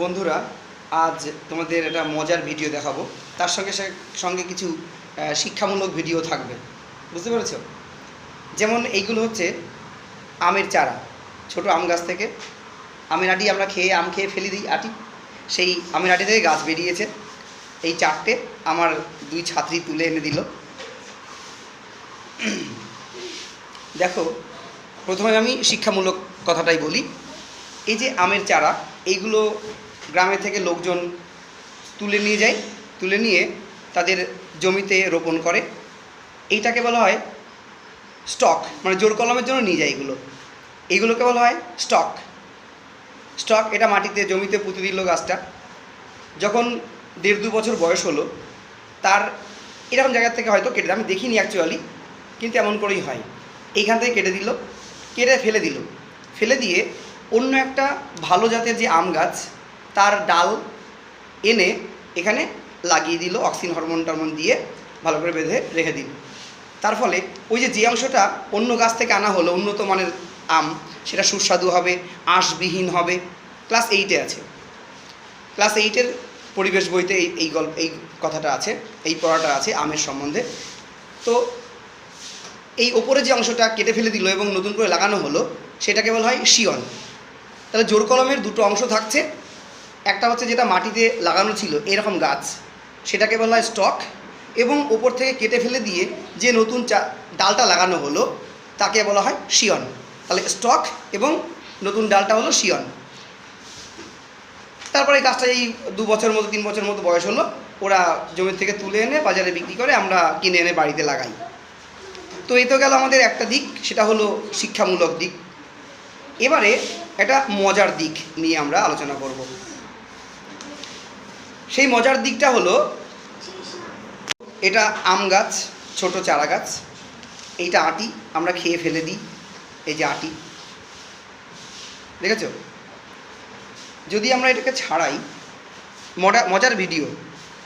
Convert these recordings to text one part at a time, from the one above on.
বন্ধুরা, আজ তোমাদের একটা মজার ভিডিও দেখাবো। তার সঙ্গে সঙ্গে কিছু শিক্ষামূলক ভিডিও থাকবে। বুঝতে পেরেছ? যেমন এইগুলো হচ্ছে আমের চারা। ছোট আম গাছ থেকে আমের আটি আমরা খেয়ে আম খেয়ে ফেলি দিই আটি। সেই আমের আটি থেকে গাছ বেরিয়েছে। এই চারটে আমার দুই ছাত্রী তুলে এনে দিল। দেখো, প্রথমে আমি শিক্ষামূলক কথাটাই বলি। এই যে আমের চারা এইগুলো গ্রামে থেকে লোকজন তুলে নিয়ে যায়, তুলে নিয়ে তাদের জমিতে রোপণ করে। এইটাকে বলা হয় স্টক মানে জোর কলমের জন্য নিয়ে যায় এগুলো। এইগুলোকে বলা হয় স্টক। স্টক এটা মাটিতে, জমিতে পুঁতে দিল গাছটা। যখন দেড় দু বছর বয়স হলো, তার এরকম জায়গা থেকে হয়তো কেটে। আমি দেখিনি অ্যাকচুয়ালি কিন্তু এমন করেই হয়। এইখান থেকে কেটে দিল, কেটে ফেলে দিল। ফেলে দিয়ে অন্য একটা ভালো জাতের যে আম গাছ, তার ডাল এনে এখানে লাগিয়ে দিল অক্সিন হরমোন টরমোন দিয়ে ভালো করে বেঁধে রেখে দিল। তার ফলে ওই যে যে অংশটা অন্য গাছ থেকে আনা হলো, উন্নত মানের আম, সেটা সুস্বাদু হবে, আঁশবিহীন হবে ক্লাস এইটে আছে। ক্লাস এইটের পরিবেশ বইতে এই এই গল্প, এই কথাটা আছে, এই পড়াটা আছে আমের সম্বন্ধে। তো এই ওপরে যে অংশটা কেটে ফেলে দিল এবং নতুন করে লাগানো হলো, সেটাকে বলা হয় শিয়ন। তাহলে জোর কলমের দুটো অংশ থাকছে। একটা হচ্ছে যেটা মাটিতে লাগানো ছিল, এরকম গাছ। সেটাকে বলা হয় স্টক। এবং ওপর থেকে কেটে ফেলে দিয়ে যে নতুন চা, ডালটা লাগানো হলো, তাকে বলা হয় শিয়ন। তাহলে স্টক এবং নতুন ডালটা হলো শিয়ন। তারপরে এই গাছটা এই দু বছর মতো, তিন বছর মতো বয়স হলো। ওরা জমির থেকে তুলে এনে বাজারে বিক্রি করে আমরা কিনে এনে বাড়িতে লাগাই। তো এই তো গেল আমাদের একটা দিক, সেটা হলো শিক্ষামূলক দিক। এবারে একটা মজার দিক নিয়ে আমরা আলোচনা করব। সেই মজার দিকটা হলো, এটা আম গাছ, ছোট চারা গাছ। এইটা আটি, আমরা খেয়ে ফেলে দিই, এই যে আটি। দেখেছ? যদি আমরা এটাকে ছাড়াই, মজা, মজার ভিডিও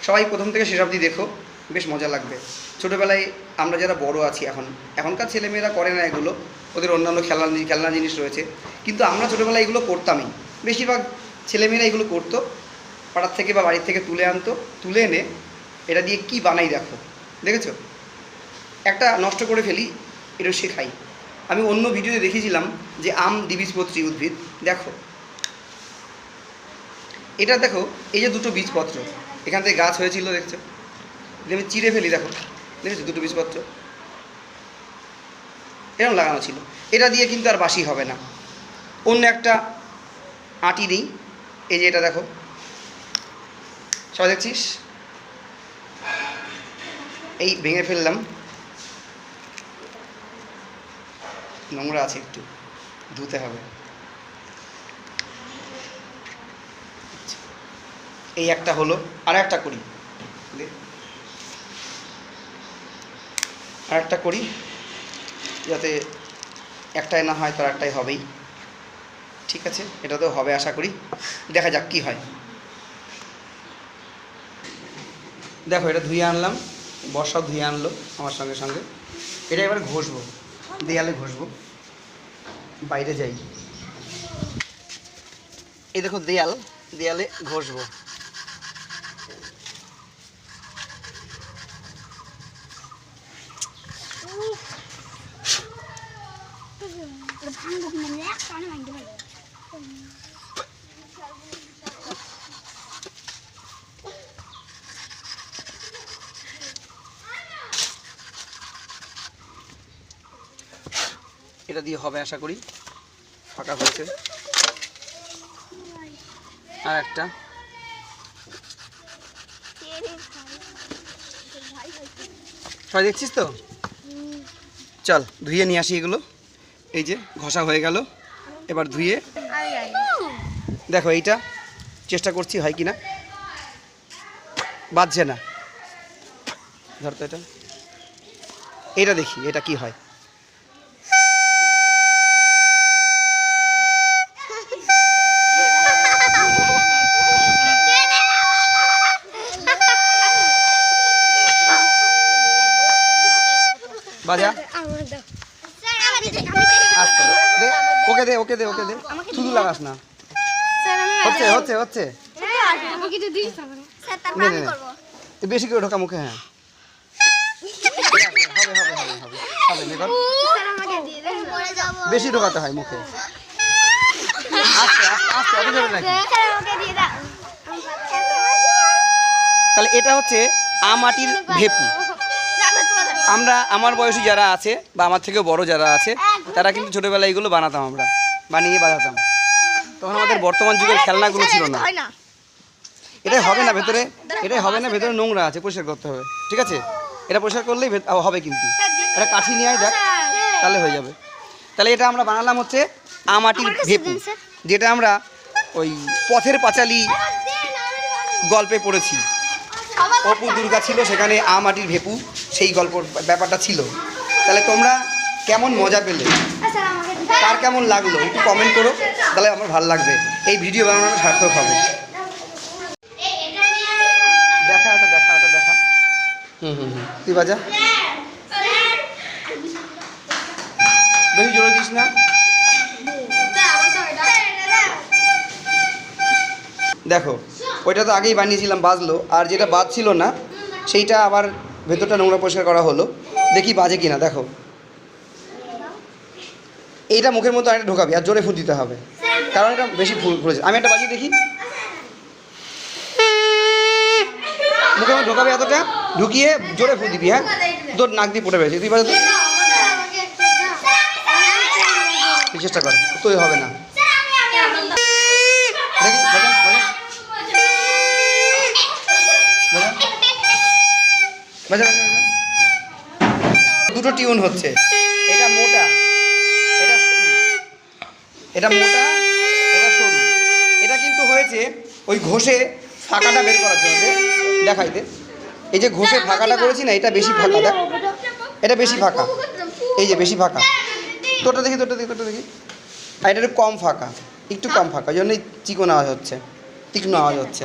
সবাই প্রথম থেকে শেষ অবধি দেখো। বেশ মজা লাগবে। ছোটোবেলায় আমরা যারা বড় আছি এখন, এখনকার ছেলেমেয়েরা করে না এগুলো, ওদের অন্যান্য খেলনা খেলনা জিনিস রয়েছে। কিন্তু আমরা ছোটোবেলায় এগুলো করতামই। বেশিরভাগ ছেলেমেয়েরা এগুলো করতো, পাড়ার থেকে বা বাড়ির থেকে তুলে আনতো, তুলে এনে এটা দিয়ে কি বানাই দেখো। দেখেছ? একটা নষ্ট করে ফেলি, এটা শেখাই। আমি অন্য ভিডিওতে দেখিয়েছিলাম যে আম দ্বিবীজপত্রী উদ্ভিদ, দেখো। এটা দেখো, এই যে দুটো বীজপত্র, এখান থেকে গাছ হয়েছিল, দেখছ? আমি চিড়ে ফেলি, দেখো। দেখেছ দুটো বীজপত্র এরকম লাগানো ছিল। এটা দিয়ে কিন্তু আর বাসি হবে না। অন্য একটা আটি নেই এই যে এটা দেখো। সবাই দেখছিস? এই ভেঙে ফেললাম। নোংরা আছে একটু। ধুতে হবে। এই একটা হলো আর একটা করি দে। আর একটা করি, যাতে একটাই না হয় তো আর একটাই হবেই। ঠিক আছে? এটা তো হবে আশা করি। দেখা যাক কি হয়। দেখো, এটা ধুয়ে আনলাম। বর্ষাও ধুয়ে আনলো আমার সঙ্গে সঙ্গে। এটা এবার ঘষবো। দেয়ালে ঘষবো। বাইরে যাই। এই দেখো দেয়াল। দেয়ালে ঘষবো। 방금 내 약간은 안 들어요. এটা দিয়ে হবে আশা করি ফাঁকা হয়েছে আর একটা সবাই দেখছিস তো চল ধুয়ে নিয়ে আসি এগুলো এই যে ঘষা হয়ে গেল, এবার ধুয়ে। দেখো এইটা, চেষ্টা করছি হয় কি না বাজছে না। ধর তো এটা। এটা দেখি, এটা কি হয়। বাজা আসতে দে। দে ওকে দে ওকে দে। শুধু লাগাস না। হচ্ছে হচ্ছে হচ্ছে। বেশি করে ঢোকা মুখে হ্যাঁ। হবে হবে হবে হবে হবে নে কর। স্যার আমাকে দিয়ে দেন। পড়ে যাব। বেশি ঢোকাতে হয় মুখে। তাহলে এটা হচ্ছে আমাটির ভেপু। আমরা আমার বয়সী যারা আছে বা আমার থেকে বড় যারা আছে তারা কিন্তু ছোটোবেলায় এগুলো বানাতাম আমরা। বানিয়ে বাজাতাম তখন আমাদের বর্তমান যুগের খেলনাগুলো ছিল না। এটাই হবে না ভেতরে এটাই হবে না ভেতরে নোংরা আছে পরিষ্কার করতে হবে। ঠিক আছে? এটা পরিষ্কার করলেই হবে কিন্তু। এটা কাঠি নিয়ে আয় দেখ তাহলে হয়ে যাবে। তাহলে এটা আমরা বানালাম হচ্ছে আমাটির ভেপু যেটা আমরা ওই পথের পাঁচালী গল্পে পড়েছি। অপু দুর্গা ছিল সেখানে আমাটির ভেপু সেই গল্প ব্যাপারটা ছিল। তাহলে তোমরা কেমন মজা পেলে? কার কেমন লাগল? একটু কমেন্ট করো। তাহলে আমার ভালো লাগবে। এই ভিডিও বানানোটা সার্থক হবে। দেখা দেখা দেখা। হুম হুম হুম। তুই বাজা। বেশি জোরে দিস না। দেখো, ওইটা তো আগেই বানিয়েছিলাম, বাজলো। আর যেটা বাজছিল না, সেইটা আবার ভেতরটা নোংরা পরিষ্কার করা হলো। দেখি বাজে কিনা, দেখো। এইটা মুখের মতো আরেকটা ঢোকাবি আর জোরে ফুট দিতে হবে। কারণ এটা বেশি ফুল ফুলেছে। আমি একটা বাজিয়ে দেখি। মুখের মধ্যে ঢোকাবি এতটা, ঢুকিয়ে জোরে ফুট দিবি হ্যাঁ? তোর নাক দিয়ে পড়ে পেয়েছে তুই বাজা তো? তুই চেষ্টা কর। তুই হবে না। দুটো টিউন হচ্ছে। এটা মোটা। এটা মোটা, এটা সরু। এটা কিন্তু হয়েছে ওই ঘষে ফাঁকাটা বের করার জন্য। দেখাইতে এই যে ঘষে ফাঁকাটা করেছি না, এটা বেশি ফাঁকা, দেখ। এটা বেশি ফাঁকা। এই যে বেশি ফাঁকা। তোটা দেখি তোটা দেখি তোটা দেখি। আর এটা একটু কম ফাঁকা, একটু কম ফাঁকা। ওই জন্যই চিকন আওয়াজ হচ্ছে, তীক্ষ্ণ আওয়াজ হচ্ছে।